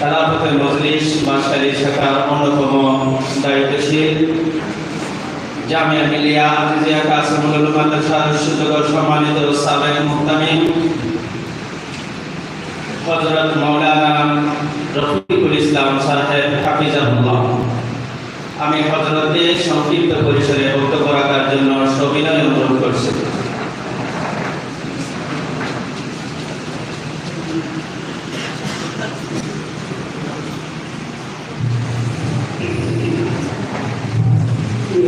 তালাফতের মজলিস বাসারি শাখার অন্যতম দায়িত্বশীল জামিয়া মিলিয়া আজিজিয়া কাসিমুল মাদ্রাসার সুযোগ সম্মানিত সাবেক মুহতামিম হযরত মাওলানা রফিকুল ইসলাম সাহেব হাফিজাহুল্লাহ। আমি হযরতের সংক্ষিপ্ত পরিসরে বক্তব্য রাখার জন্য সবিনয় অনুরোধ করছি।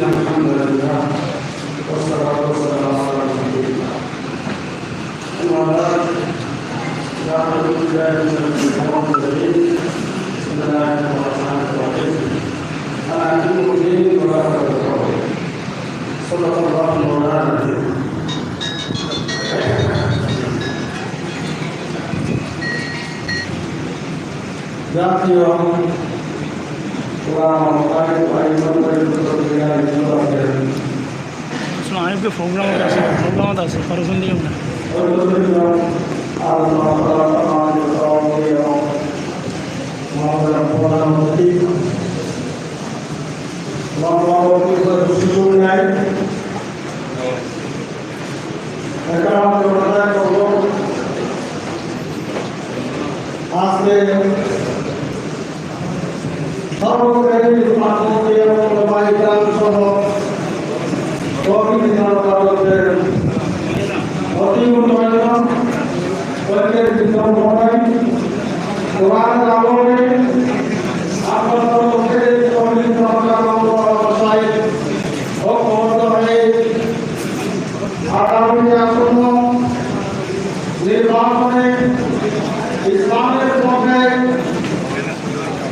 الحمد لله والصلاة والسلام على رسول الله. أما بعد فأعوذ بالله من الشيطان الرجيم. بسم الله الرحمن الرحيم. أعلم ديني ولا صدق الله مولانا. العظيم ذات يوم আয়াত আইমান পরিবর্তন করে আসলে অনেকগুলো প্রোগ্রাম আছে প্রোগ্রাম আছে খরচন দিও না আজকে সর্বকারী মাধ্যমে এবং বাড়িগ্রাম সহ বিভিন্ন ভারতের অতি উন্নয়ন ঐক্যের বিদ্যমান কোরআন আলোকে আপনার মধ্যে পবিত্র ভাষায় ঐক্যবদ্ধ হয়ে আগামী আসন্ন নির্বাচনে ইসলামের পক্ষে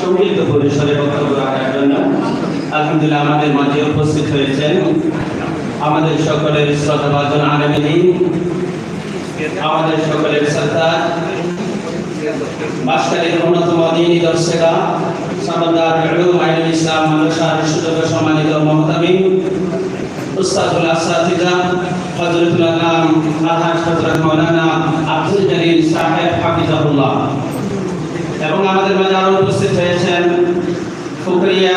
সংক্ষিপ্ত পরিসরে বক্তব্য রাখার জন্য আলহামদুলিল্লাহ আমাদের মাঝে উপস্থিত হয়েছেন আমাদের সকলের শ্রদ্ধাভাজন আলমিনী আমাদের সকলের সরকার বাসকালের অন্যতম দিনী দর্শকা সামন্দার উলুম আইনুল ইসলাম মাদ্রাসার সুযোগ সম্মানিত মহতামিম, উস্তাদুল আসাতিজা হযরতুল আল্লাম আলহাজ হযরত মাওলানা আব্দুল জলিল সাহেব হাফিজাহুল্লাহ। এবং আমাদের মাঝে আরও উপস্থিত হয়েছেন ফুকরিয়া